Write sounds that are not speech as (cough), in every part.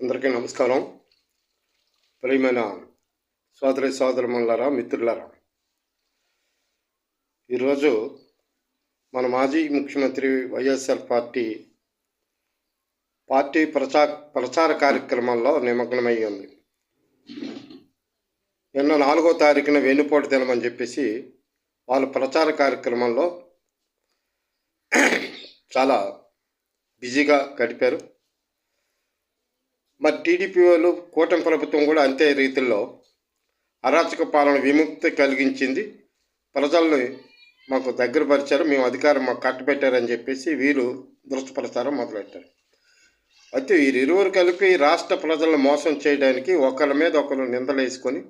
అందరికీ నమస్కారం. ప్రియమైన సోదరి సోదరుమల్లారా మిత్రులారా. ఈరోజు మన మాజీ ముఖ్యమంత్రి వైఎస్ఆర్ పార్టీ పార్టీ ప్రచా ప్రచార కార్యక్రమాల్లో నిమగ్నమై ఉంది నిన్న నాలుగో తారీఖున వెన్నుపోటు తినమని చెప్పేసి వాళ్ళ ప్రచార కార్యక్రమంలో చాలా బిజీగా గడిపారు. మరి టీడీపీ వాళ్ళు కూటమి ప్రభుత్వం కూడా అంతే రీతిలో అరాచక పాలన విముక్తి కలిగించింది. ప్రజల్ని మాకు దగ్గర పరిచారు. మేము అధికారం మాకు కట్టబెట్టారని చెప్పేసి వీరు దురస్థప్రచారం మొదలెట్టారు అయితే వీరిరువురు కలిపి రాష్ట్ర ప్రజలను మోసం చేయడానికి ఒకరి మీద ఒకరు నిందలు వేసుకొని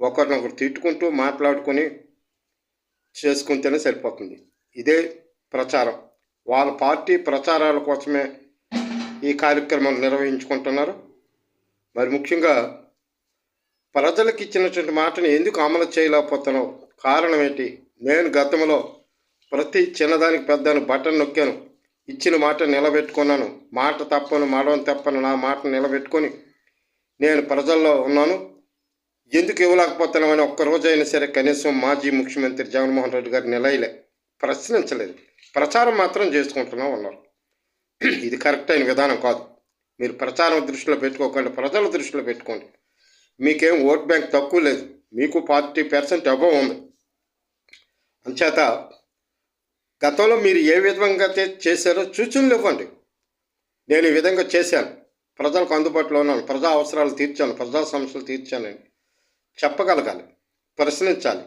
ఒకరినొకరు తిట్టుకుంటూ మాట్లాడుకొని చేసుకుంటేనే సరిపోతుంది. ఇదే ప్రచారం. వాళ్ళ పార్టీ ప్రచారాల కోసమే ఈ కార్యక్రమాలు నిర్వహించుకుంటున్నారు. మరి ముఖ్యంగా ప్రజలకు ఇచ్చినటువంటి మాటను ఎందుకు అమలు చేయలేకపోతున్నావు? కారణం ఏంటి? నేను గతంలో ప్రతి చిన్నదానికి పెద్దను బటన్ నొక్కాను. ఇచ్చిన మాట నిలబెట్టుకున్నాను. మాట తప్పను మాడవని తప్పను నా మాట నిలబెట్టుకొని నేను ప్రజల్లో ఉన్నాను. ఎందుకు ఇవ్వలేకపోతున్నామని ఒక్కరోజైనా సరే కనీసం మాజీ ముఖ్యమంత్రి జగన్మోహన్ రెడ్డి గారు నిలయలే ప్రశ్నించలేదు. ప్రచారం మాత్రం చేసుకుంటూనే ఉన్నారు. (clears throat) ఇది కరెక్ట్ అయిన విధానం కాదు. మీరు ప్రచారం దృష్టిలో పెట్టుకోకండి ప్రజల దృష్టిలో పెట్టుకోండి. మీకేం ఓట్ బ్యాంక్ తక్కువ లేదు. మీకు ఫార్టీ పర్సెంట్ అబవ్ ఉంది. అంచేత గతంలో మీరు ఏ విధంగా చేశారో సూచనలు ఇవ్వండి. నేను ఈ విధంగా చేశాను. ప్రజలకు అందుబాటులో ఉన్నాను. ప్రజా అవసరాలు తీర్చాను. ప్రజా సమస్యలు తీర్చానని చెప్పగలగాలి. ప్రశ్నించాలి.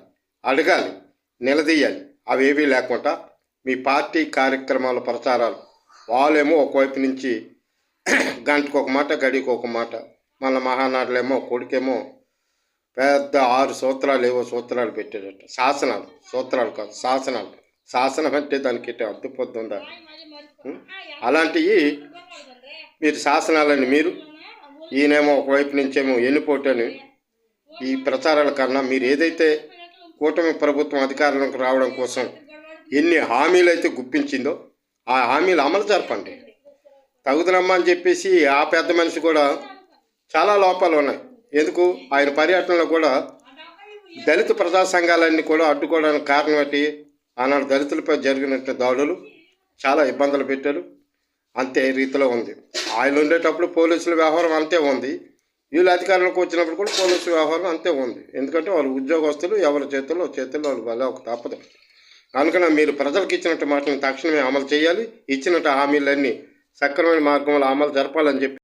అడగాలి. నిలదీయాలి. అవేవీ లేకుండా మీ పార్టీ కార్యక్రమాల ప్రచారాలు వాళ్ళేమో ఒకవైపు నుంచి గంటకు ఒక మాట గడికి ఒక మాట. మళ్ళీ మహానాడులేమో కొడుకేమో పెద్ద ఆరు సూత్రాలు ఏవో సూత్రాలు పెట్టాడట. శాసనాలు సూత్రాలు కాదు శాసనాలు. శాసనం అంటే దానికి ఇట్ట పొద్దుందా అలాంటివి మీరు శాసనాలని మీరు ఈయనేమో ఒకవైపు నుంచేమో ఎన్నిపోటని ఈ ప్రచారాల కన్నా మీరు ఏదైతే కూటమి ప్రభుత్వం అధికారంలోకి రావడం కోసం ఎన్ని హామీలు అయితే గుప్పించిందో ఆ హామీలు అమలు జరపండి. తగుదనమ్మా అని చెప్పేసి ఆ పెద్ద మనిషి కూడా చాలా లోపాలు ఉన్నాయి. ఎందుకు? ఆయన పర్యటనలో కూడా దళిత ప్రజా సంఘాలన్నీ కూడా అడ్డుకోవడానికి కారణం ఏంటి? ఆనాడు దళితులపై జరిగినట్టు దాడులు చాలా ఇబ్బందులు పెట్టారు. అంతే రీతిలో ఉంది. ఆయన ఉండేటప్పుడు పోలీసుల వ్యవహారం అంతే ఉంది. వీళ్ళు అధికారంలోకి వచ్చినప్పుడు కూడా పోలీసుల వ్యవహారం అంతే ఉంది. ఎందుకంటే వాళ్ళు ఉద్యోగస్తులు ఎవరి చేతుల్లో చేతుల్లో వాళ్ళు ఒక తప్పదు కనుక మీరు ప్రజలకు ఇచ్చినట్టు మాటలను తక్షణమే అమలు చేయాలి. ఇచ్చినట్టు హామీలన్నీ సక్రమైన మార్గంలో అమలు జరపాలని చెప్పి